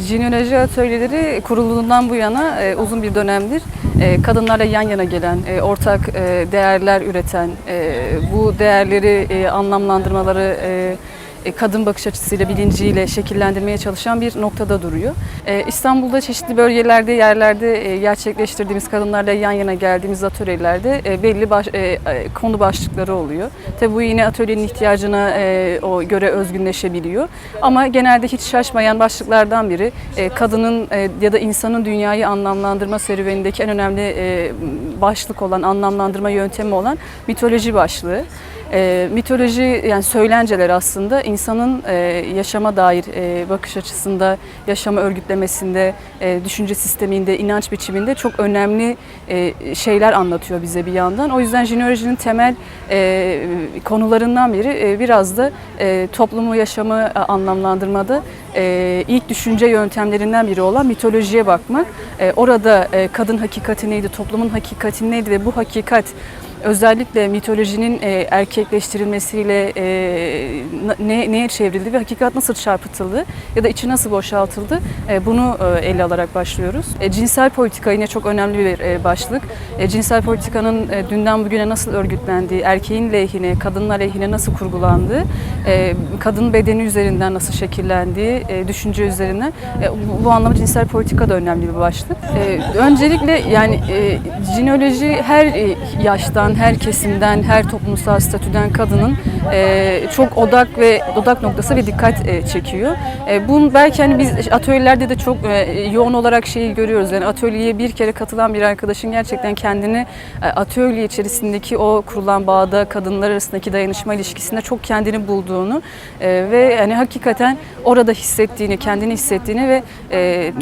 Jinoloji atölyeleri kurulduğundan bu yana e, uzun bir dönemdir e, kadınlarla yan yana gelen, e, ortak e, değerler üreten, e, bu değerleri e, anlamlandırmaları e, kadın bakış açısıyla, bilinciyle şekillendirmeye çalışan bir noktada duruyor. E, İstanbul'da çeşitli bölgelerde, yerlerde e, gerçekleştirdiğimiz kadınlarla yan yana geldiğimiz atölyelerde e, belli baş- e, e, konu başlıkları oluyor. Tabii bu yine atölyenin ihtiyacına e, o göre özgünleşebiliyor. Ama genelde hiç şaşmayan başlıklardan biri e, kadının e, ya da insanın dünyayı anlamlandırma serüvenindeki en önemli e, başlık olan, anlamlandırma yöntemi olan mitoloji başlığı. E, mitoloji yani söylenceler aslında insanın e, yaşama dair e, bakış açısında, yaşama örgütlemesinde, e, düşünce sisteminde, inanç biçiminde çok önemli e, şeyler anlatıyor bize bir yandan. O yüzden jinolojinin temel e, konularından biri e, biraz da e, toplumu, yaşamı anlamlandırmada e, ilk düşünce yöntemlerinden biri olan mitolojiye bakmak. E, orada e, kadın hakikati neydi, toplumun hakikati neydi ve bu hakikat özellikle mitolojinin e, erkekleştirilmesiyle e, ne, neye çevrildi ve hakikat nasıl çarpıtıldı ya da içi nasıl boşaltıldı e, bunu e, ele alarak başlıyoruz. E, cinsel politika yine çok önemli bir e, başlık. E, cinsel politikanın e, dünden bugüne nasıl örgütlendiği, erkeğin lehine, kadının aleyhine nasıl kurgulandığı, e, kadın bedeni üzerinden nasıl şekillendiği, e, düşünce üzerinden e, bu, bu anlamda cinsel politika da önemli bir başlık. E, öncelikle yani e, jinoloji her e, yaştan, her kesimden, her toplumsal statüden kadının e, çok odak ve odak noktası ve dikkat e, çekiyor. E, bunun belki hani biz atölyelerde de çok e, yoğun olarak şeyi görüyoruz. Yani atölyeye bir kere katılan bir arkadaşın gerçekten kendini e, atölye içerisindeki o kurulan bağda kadınlar arasındaki dayanışma ilişkisinde çok kendini bulduğunu e, ve hani hakikaten orada hissettiğini, kendini hissettiğini ve e,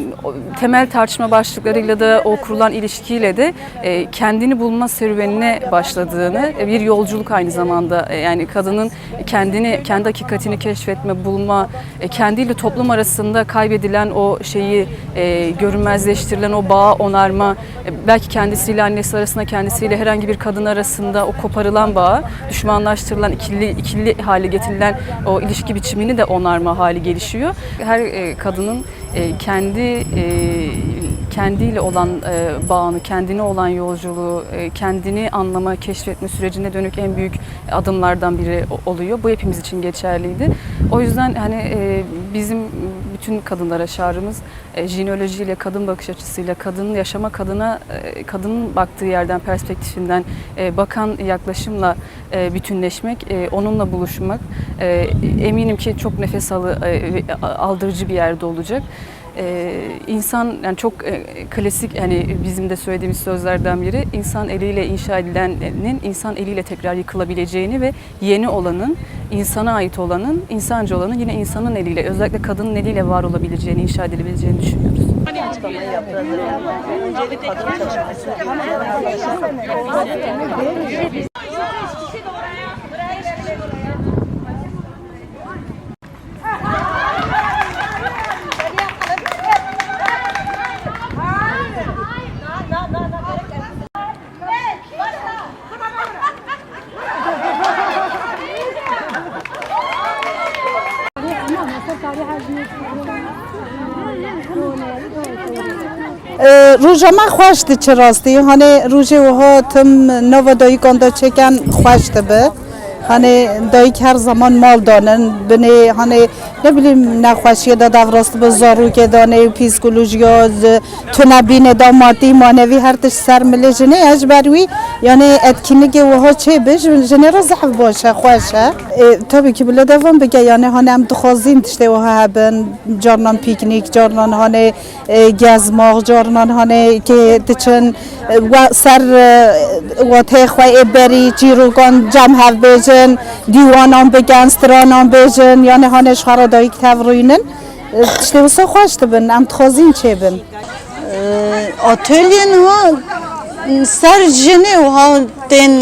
temel tartışma başlıklarıyla da o kurulan ilişkiyle de e, kendini bulma serüvenine başladığını, e, bir yolculuk aynı zamanda E, yani kadının kendini, kendi hakikatini keşfetme, bulma, e, kendiyle toplum arasında kaybedilen o şeyi görünmezleştirilen o bağı onarma, belki kendisiyle annesi arasında, kendisiyle herhangi bir kadın arasında o koparılan bağı, düşmanlaştırılan, ikili, ikili hale getirilen o ilişki biçimini de onarma hali gelişiyor. Her kadının kendi kendiyle olan e, bağını, kendine olan yolculuğu, e, kendini anlama, keşfetme sürecine dönük en büyük adımlardan biri oluyor. Bu hepimiz için geçerliydi. O yüzden hani e, bizim bütün kadınlara çağrımız e, jinolojiyle, kadın bakış açısıyla, kadının yaşama kadına, e, kadının baktığı yerden, perspektifinden e, bakan yaklaşımla e, bütünleşmek, e, onunla buluşmak. E, eminim ki çok nefes alı, e, aldırıcı bir yerde olacak. Ee, insan yani çok e, klasik hani bizim de söylediğimiz sözlerden biri insan eliyle inşa edilenin insan eliyle tekrar yıkılabileceğini ve yeni olanın insana ait olanın insancı olanın yine insanın eliyle özellikle kadının eliyle var olabileceğini inşa edilebileceğini düşünüyoruz. روژا من خوش دی چه راستی هنه روژه و ها تم نو دایی کنده چکن خوش به hani dayık her zaman mal danın beni hani ne bileyim nakhaşiye da davrast bu zaruke dane psikolojiya tunabine da maddi manevi her tiş sermilejine ecberwi yani etkinlik ve hoçe bir jenera zahv başa khoşa tabii ki bile devam bege yani hani hem dıkhazin işte o haben carnan piknik carnan hani e, gezmak carnan hani ki tiçin e, ser ve tehwe eberi cirugan cam havbece bejin divanan begen stranan bejin yani hani şara dayık tevruyinin E, işte bu hoş dibin em dixwazin çebin atölyen ha ser jini و ها تن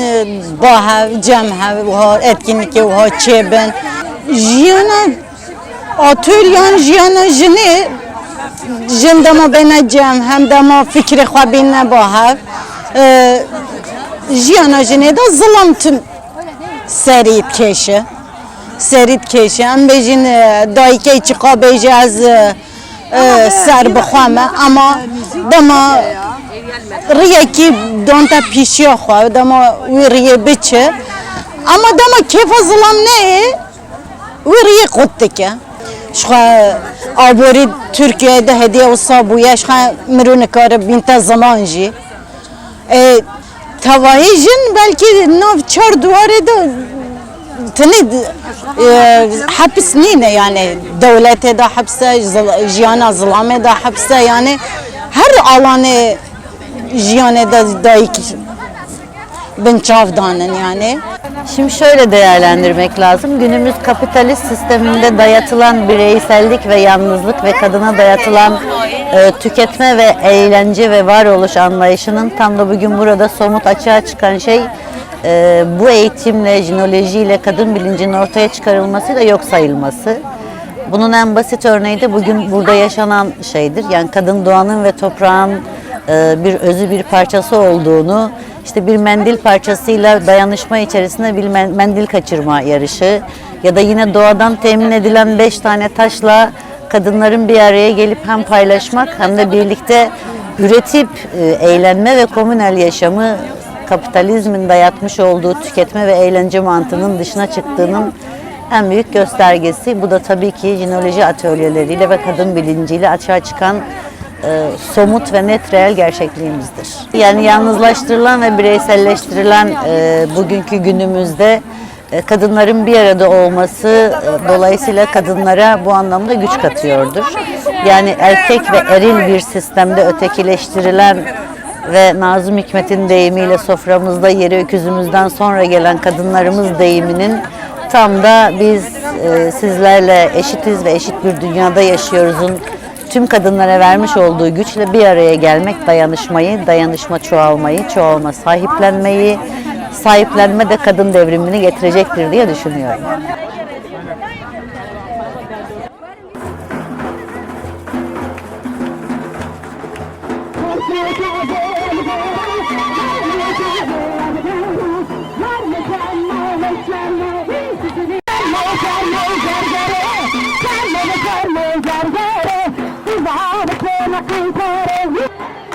با ها جمع و ها etkinlik و ها çeben jiyana atölyen jiyana jini jin dama bena cem hem dama fikri xwabine ba hev jiyana jini da zilam tüm serit keşe serit keşe em bejin dayike çıka beji az e, ser bixwame ama dema riyekî donta pîşiya xwe dema wî riyê biçe ama dema kêfa zilam neyê wî riyê qut dike şixwe aborî Türkiye'de hediye wisa bûye şixwe mirû nikare bînte ziman jî. E, tavayê jin belkî nav çar duwarê de tenê e, hepis nîne yani devletê de hepse zil- jiyana zilamê de hepse yani her alanê jiyanê de dayık binçav danin yani. Şimdi şöyle değerlendirmek lazım. Günümüz kapitalist sisteminde dayatılan bireysellik ve yalnızlık ve kadına dayatılan e, tüketme ve eğlence ve varoluş anlayışının tam da bugün burada somut açığa çıkan şey e, bu eğitimle, jinolojiyle kadın bilincinin ortaya çıkarılmasıyla yok sayılması. Bunun en basit örneği de bugün burada yaşanan şeydir. Yani kadın doğanın ve toprağın e, bir özü bir parçası olduğunu, işte bir mendil parçasıyla dayanışma içerisinde bir men- mendil kaçırma yarışı ya da yine doğadan temin edilen beş tane taşla kadınların bir araya gelip hem paylaşmak hem de birlikte üretip e, eğlenme ve komünel yaşamı kapitalizmin dayatmış olduğu tüketme ve eğlence mantığının dışına çıktığının en büyük göstergesi. Bu da tabii ki jinoloji atölyeleriyle ve kadın bilinciyle açığa çıkan e, somut ve net reel gerçekliğimizdir. Yani yalnızlaştırılan ve bireyselleştirilen e, bugünkü günümüzde e, kadınların bir arada olması e, dolayısıyla kadınlara bu anlamda güç katıyordur. Yani erkek ve eril bir sistemde ötekileştirilen ve Nazım Hikmet'in deyimiyle soframızda yeri öküzümüzden sonra gelen kadınlarımız deyiminin tam da biz e, sizlerle eşitiz ve eşit bir dünyada yaşıyoruzun tüm kadınlara vermiş olduğu güçle bir araya gelmek dayanışmayı, dayanışma çoğalmayı, çoğalma sahiplenmeyi, sahiplenme de kadın devrimini getirecektir diye düşünüyorum. Beni görme gel Hey,